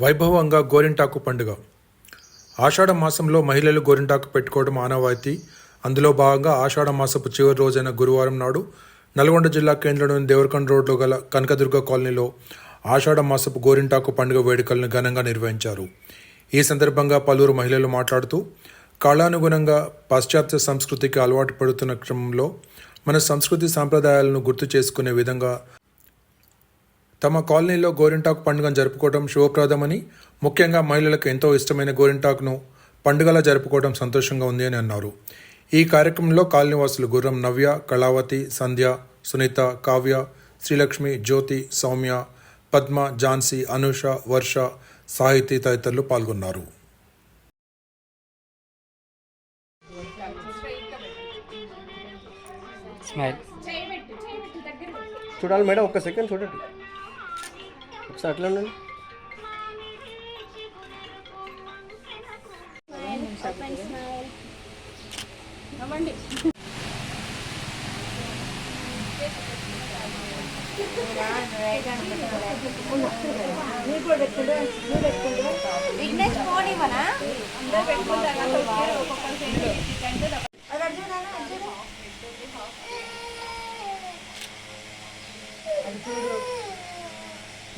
వైభవంగా గోరింటాకు పండుగ. ఆషాఢ మాసంలో మహిళలు గోరింటాకు పెట్టుకోవడం ఆనవాయితీ. అందులో భాగంగా ఆషాఢ మాసపు చివరి రోజైన గురువారం నాడు నల్గొండ జిల్లా కేంద్రంలోని దేవరకొండ రోడ్లో గల కనకదుర్గ కాలనీలో ఆషాఢ మాసపు గోరింటాకు పండుగ వేడుకలను ఘనంగా నిర్వహించారు. ఈ సందర్భంగా పలువురు మహిళలు మాట్లాడుతూ కాలానుగుణంగా పాశ్చాత్య సంస్కృతికి అలవాటు పడుతున్న క్రమంలో మన సంస్కృతి సాంప్రదాయాలను గుర్తు చేసుకునే విధంగా తమ కాలనీలో గోరింటాకు పండుగను జరుపుకోవడం శుభప్రదమని ముఖ్యంగా మహిళలకు ఎంతో ఇష్టమైన గోరింటాకును పండుగలా జరుపుకోవడం సంతోషంగా ఉంది అని అన్నారు. ఈ కార్యక్రమంలో కాలనీవాసులు గుర్రం నవ్య కళావతి సంధ్య సునీత కావ్య శ్రీలక్ష్మి జ్యోతి సౌమ్య పద్మ ఝాన్సీ అనుష వర్ష సాహితీ తదితరులు పాల్గొన్నారు. స్మైల్. చూడాలి మేడం ఒక్క సెకండ్ చూడండి. ఒకసారి అట్లా ఉండండి. విఘ్నేష్ ఫోన్ ఇవ్వనా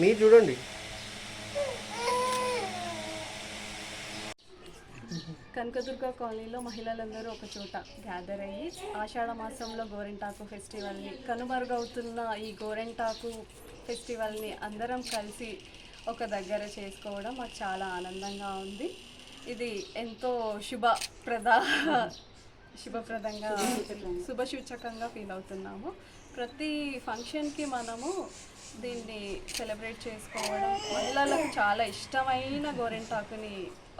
మీరు చూడండి. కనకదుర్గ కాలనీలో మహిళలందరూ ఒక చోట గ్యాదర్ అయ్యి ఆషాఢ మాసంలో గోరింటాకు ఫెస్టివల్ని కనుమరుగవుతున్న ఈ గోరింటాకు ఫెస్టివల్ని అందరం కలిసి ఒక దగ్గర చేసుకోవడం మాకు చాలా ఆనందంగా ఉంది. ఇది ఎంతో శుభప్రద శుభప్రదంగా శుభసూచకంగా. ఫీల్ అవుతున్నాము. ప్రతి ఫంక్షన్కి మనము దీన్ని సెలబ్రేట్ చేసుకోవడం మహిళలకు చాలా ఇష్టమైన గోరింటాకుని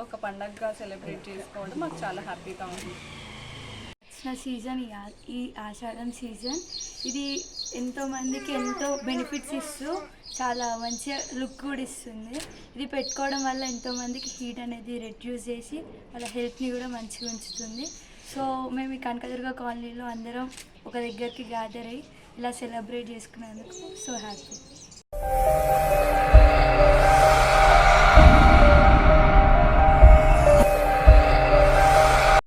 ఒక పండగగా సెలబ్రేట్ చేసుకోవడం మాకు చాలా హ్యాపీగా ఉంది. వచ్చిన సీజన్ ఈ ఈ ఆషాఢం సీజన్. ఇది ఎంతోమందికి ఎంతో బెనిఫిట్స్ ఇస్తూ చాలా మంచి లుక్ కూడా ఇస్తుంది. ఇది పెట్టుకోవడం వల్ల ఎంతోమందికి హీట్ అనేది రెడ్యూస్ చేసి వాళ్ళ హెల్త్ని కూడా మంచిగా ఉంచుతుంది. సో మేము ఈ కనకదుర్గ కాలనీలో అందరం ఒక దగ్గరికి గ్యాదర్ అయ్యి ఇలా సెలబ్రేట్ చేసుకున్నందుకు సో హ్యాపీ